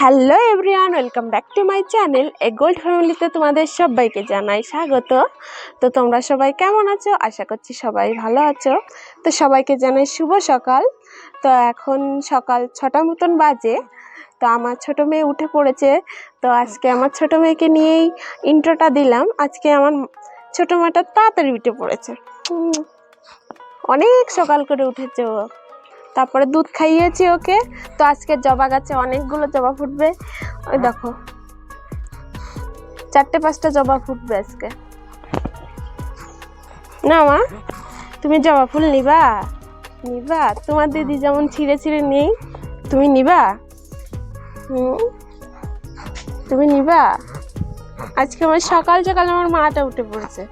Hello everyone welcome back to my channel A gold ফ্যামিলিতে তোমাদের সবাইকে জানাই স্বাগত। তো তোমরা সবাই কেমন আছো? আশা করছি সবাই ভালো আছো। তো সবাইকে জানাই শুভ সকাল। তো এখন সকাল ছটা মতন বাজে। তো আমার ছোটো মেয়ে উঠে পড়েছে। তো আজকে আমার ছোটো মেয়েকে নিয়েই ইন্ট্রোটা দিলাম। আজকে আমার ছোটো মেয়েটা তাড়াতাড়ি উঠে পড়েছে। অনেক সকাল করে উঠেছে ও। তারপরে দুধ খাইয়েছি ওকে। তো আজকে জবা গাছে অনেকগুলো জবা ফুটবে। ওই দেখো। চারটে পাঁচটা জবা ফুটবে আজকে। না মা, তুমি জবা ফুল নিবা? নিবা? তোমার দিদি যেমন ছিঁড়ে ছিঁড়ে নেই, তুমি নিবা? হুম? তুমি নিবা? আজকে আমার সকাল সকাল আমার মাটা উঠে পড়েছে।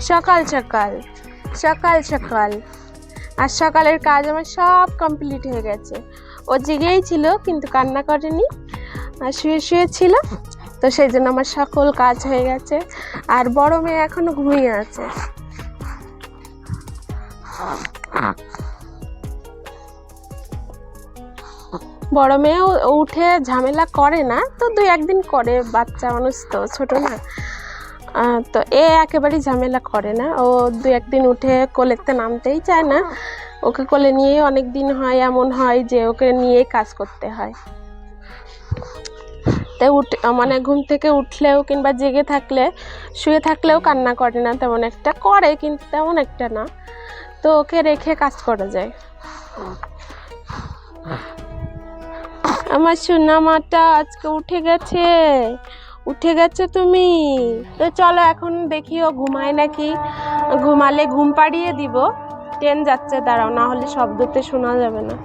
সকাল সকাল সকাল সকাল। আর সকালের কাজ আমার সব কমপ্লিট হয়ে গেছে। ও জেগেই ছিল, কিন্তু কান্না করেনি। আর শুয়ে শুয়ে ছিল। তো সেই জন্য আমার সকল কাজ হয়ে গেছে। আর বড় মেয়ে এখনও ঘুমিয়ে আছে। বড় মেয়ে উঠে ঝামেলা করে না, তো দুই একদিন করে। বাচ্চা মানুষ তো, ছোট না। তো এ একেবারেই ঝামেলা করে না। ও দু একদিন উঠে কোলেতে নামতেই চায় না। ওকে কোলে নিয়েই অনেক দিন হয়, এমন হয় যে ওকে নিয়েই কাজ করতে হয়। তাই উঠ মানে ঘুম থেকে উঠলেও কিংবা জেগে থাকলে, শুয়ে থাকলেও কান্না করে না, তেমন একটা করে কিন্তু তেমন একটা না। তো ওকে রেখে কাজ করা যায়। আমার সোনা মাটা আজকে উঠে গেছে। উঠে গেছে তুমি? তো চলো এখন দেখি ও ঘুমায় নাকি। ঘুমালে ঘুম পাড়িয়ে দিব। ট্রেন যাচ্ছে, দাঁড়াও, না হলে শব্দতে শোনা যাবে না।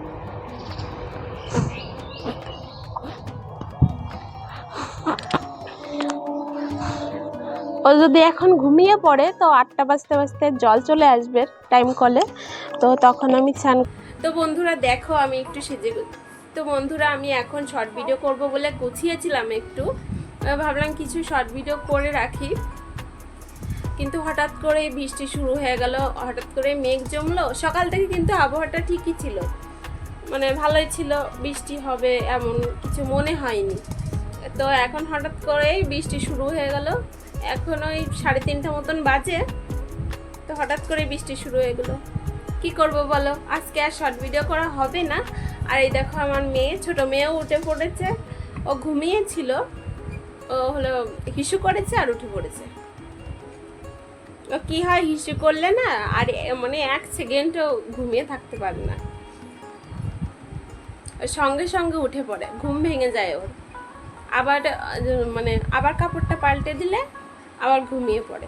ও যদি এখন ঘুমিয়ে পড়ে, তো আটটা বাজতে বাজতে জল চলে আসবে টাইম কলে তো তখন আমি স্নান তো বন্ধুরা, দেখো আমি একটু সেজে তো বন্ধুরা, আমি এখন শর্ট ভিডিও করব বলে গুছিয়েছিলাম একটু। ভাবলাম কিছু শর্ট ভিডিও করে রাখি। কিন্তু হঠাৎ করে বৃষ্টি শুরু হয়ে গেল, হঠাৎ করে মেঘ জমলো। সকাল থেকে কিন্তু আবহাওয়াটা ঠিকই ছিল। মানে ভালোই ছিল, বৃষ্টি হবে এমন কিছু মনে হয়নি। তো এখন হঠাৎ করেই বৃষ্টি শুরু হয়ে গেল। এখন ওই সাড়ে তিনটা মতন বাজে। তো হঠাৎ করে বৃষ্টি শুরু হয়ে গেলো। কি করব বলো? আজকে আর শর্ট ভিডিও করা হবে না। আর এই দেখো আমার মেয়ে, ছোট মেয়েও উঠে পড়েছে। ও ঘুমিয়েছিল। ও হলো হিসু করেছে আর উঠে পড়েছে। ও কি হয় হিসু করলে না, আর মানে এক সেকেন্ডও ঘুমিয়ে থাকতে পারে না। সঙ্গে সঙ্গে উঠে পড়ে, ঘুম ভেঙে যায় ওর। আবার মানে আবার কাপড়টা পাল্টে দিলে আবার ঘুমিয়ে পড়ে।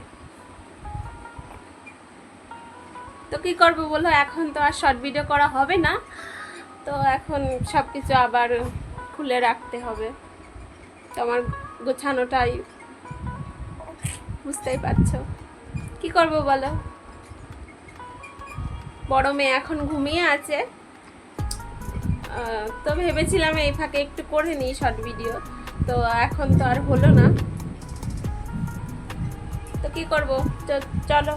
তো কি করব বলো? এখন তো আর শর্ট ভিডিও করা হবে না। তো এখন সব কিছু আবার খুলে রাখতে হবে। তো আমার গোছানোটাই বুঝতেই পারছ। কি করব বলো? বড় মেয়ে এখন ঘুমিয়ে আছে। তো ভেবেছিলাম এই ফাঁকে একটু করে নিই শর্ট ভিডিও তো এখন তো আর হলো না। তো কি করব? চলো।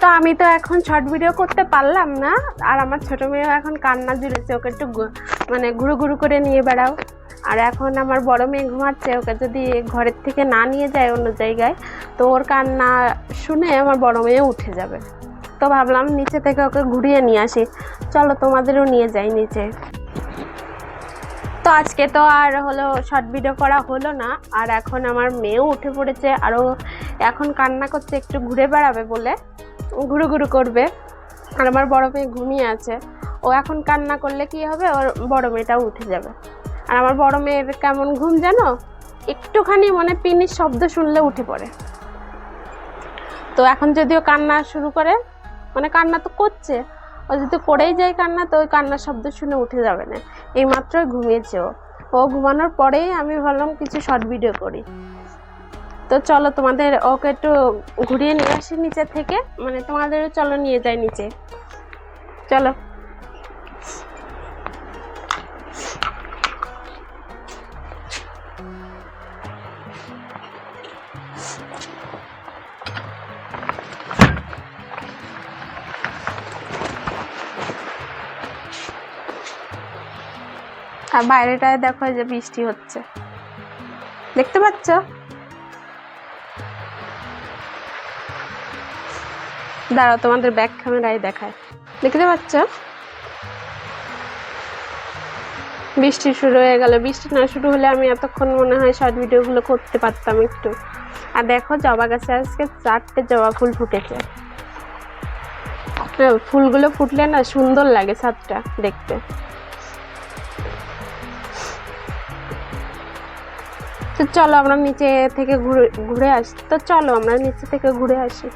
তো আমি তো এখন শর্ট ভিডিও করতে পারলাম না। আর আমার ছোট মেয়েও এখন কান্না জুড়েছে ওকে একটু মানে ঘুরু ঘুরু করে নিয়ে বেড়াও। আর এখন আমার বড় মেয়ে ঘুমাচ্ছে, ওকে যদি ঘরের থেকে না নিয়ে যায় অন্য জায়গায়, তো ওর কান্না শুনে আমার বড় মেয়ে উঠে যাবে। তো ভাবলাম নিচে থেকে ওকে ঘুরিয়ে নিয়ে আসি। চলো তোমাদেরও নিয়ে যাই নিচে। তো আজকে তো আর হলো শর্ট ভিডিও করা হলো না, আর এখন আমার মেয়েও উঠে পড়েছে আরও এখন কান্না করছে, একটু ঘুরে বেড়াবে বলে। ঘুরু ঘুরু করবে, আর আমার বড় মেয়ে ঘুমিয়ে আছে। ও এখন কান্না করলে কি হবে? ওর বড় মেয়েটাও উঠে যাবে। আর আমার বড় মেয়ের কেমন ঘুম জানো? একটুখানি মানে পিনির শব্দ শুনলে উঠে পড়ে। তো এখন যদিও কান্না শুরু করে মানে কান্না তো করছে, ও যদি করেই যায় কান্না, তো ওই কান্নার শব্দ শুনে উঠে যাবে না। এই মাত্রই ঘুমিয়েছে ও। ও ঘুমানোর পরেই আমি ভাবলাম কিছু শর্ট ভিডিও করি। তো চলো তোমাদের ওকে একটু ঘুরিয়ে নিয়ে আসি নিচে থেকে। মানে তোমাদেরও চলো নিয়ে যাই নিচে। চলো। আর বাইরেটায় দেখো যে বৃষ্টি হচ্ছে। দেখতে পাচ্ছ? দাঁড়াও, তোমাদের ব্যাক ক্যামেরায় দেখায়। দেখতে পাচ্ছ? বৃষ্টি শুরু হয়ে গেল। বৃষ্টি না শুরু হলে আমি এতক্ষণ মনে হয় শর্ট ভিডিওগুলো করতে পারতাম একটু। আর দেখো, জবা গাছে আজকে চারটে জবা ফুল ফুটেছে। ফুলগুলো ফুটলে না সুন্দর লাগে ছাদটা দেখতে। তো চলো আমরা নিচে থেকে ঘুরে ঘুরে আসি। তো চলো আমরা নিচে থেকে ঘুরে আসি।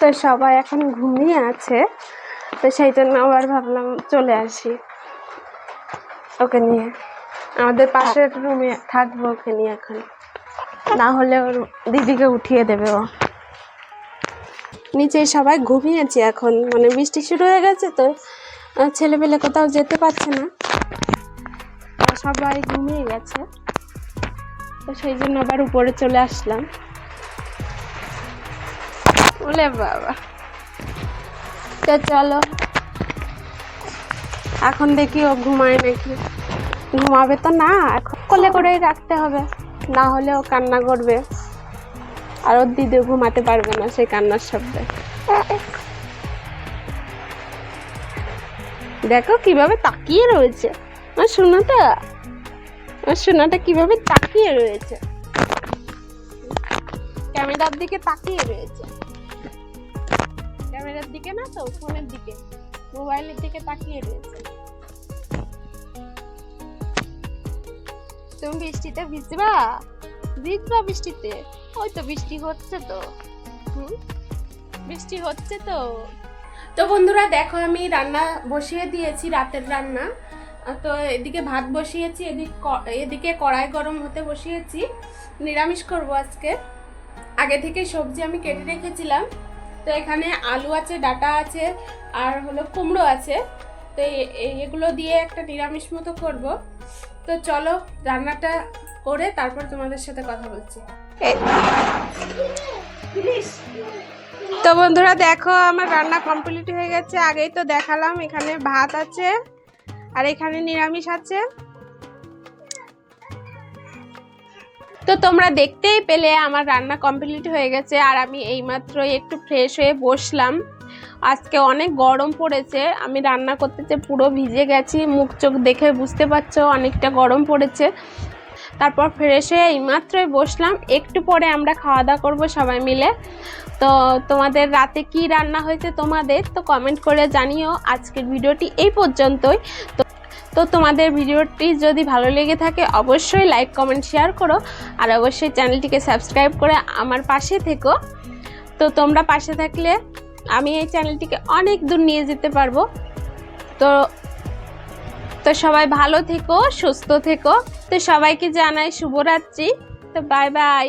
তো সবাই এখন ঘুমিয়ে আছে, তো সেই জন্য আবার ভাবলাম চলে আসি ওকে নিয়ে। আমাদের পাশের রুমে থাকব ওকে নিয়ে এখন। না হলে ওর দিদিকে উঠিয়ে দেবে ও। নিচে সবাই ঘুমিয়েছে এখন মানে বৃষ্টি শুরু হয়ে গেছে তো ছেলেপেলে কোথাও যেতে পারছে না। সবাই ঘুমিয়ে গেছে, তো সেই জন্য আবার উপরে চলে আসলাম। ওলে বাবা। তো চলো। এখন দেখি ও ঘুমায় নাকি। ঘুমাবে তো না, এখন কোলে করেই রাখতে হবে। না হলে ও কান্না করবে। আর ওর দিদি ঘুমাতে পারবে না সেই কান্নার শব্দে। দেখো কীভাবে তাকিয়ে রয়েছে। আমার সোনাটা আমার সোনাটা কীভাবে তাকিয়ে রয়েছে। ক্যামেরার দিকে তাকিয়ে রয়েছে। ক্যামেরার দিকে না তো, ফোনের দিকে। মোবাইলের দিকে তাকিয়ে রয়েছে। তুমি বৃষ্টিতে ভিজবা? ভিজবা বৃষ্টিতে? ওই তো বৃষ্টি হচ্ছে তো। বৃষ্টি হচ্ছে তো। তো বন্ধুরা, দেখো আমি রান্না বসিয়ে দিয়েছি, রাতের রান্না। তো এদিকে ভাত বসিয়েছি, এদিক এদিকে কড়াই গরম হতে বসিয়েছি। নিরামিষ করব আজকে। আগে থেকে সবজি আমি কেটে রেখেছিলাম। তো এখানে আলু আছে, ডাটা আছে, আর হলো কুমড়ো আছে। তো এগুলো দিয়ে একটা নিরামিষ মতো করব। তো চলো রান্নাটা করে তারপর তোমাদের সাথে কথা বলছি। তো বন্ধুরা দেখো, আমার রান্না কমপ্লিট হয়ে গেছে। আগেই তো দেখালাম, এখানে ভাত আছে, আর এখানে নিরামিষ আছে। তো তোমরা দেখতেই পেলে আমার রান্না কমপ্লিট হয়ে গেছে আর আমি এইমাত্র একটু ফ্রেশ হয়ে বসলাম। আজকে অনেক গরম পড়েছে, আমি রান্না করতে যে পুরো ভিজে গেছি, মুখ চোখ দেখে বুঝতে পারছ অনেকটা গরম পড়েছে। তারপর ফ্রেশ হয়ে এইমাত্রই বসলাম, একটু পরে আমরা খাওয়া দাওয়া করব সবাই মিলে। তো তোমাদের রাতে কি রান্না হয়েছে তোমাদের তো কমেন্ট করে জানিও। আজকের ভিডিওটি এই পর্যন্তই। তো তো তোমাদের ভিডিওটি যদি ভালো লেগে থাকে, অবশ্যই লাইক কমেন্ট শেয়ার করো। আর অবশ্যই চ্যানেলটিকে সাবস্ক্রাইব করে আমার পাশে থেকো। তো তোমরা পাশে থাকলে আমি এই চ্যানেলটিকে অনেক দূর নিয়ে যেতে পারব। তো তো সবাই ভালো থেকো, সুস্থ থেকো। তো সবাইকে জানাই শুভরাত্রি। তো বাই বাই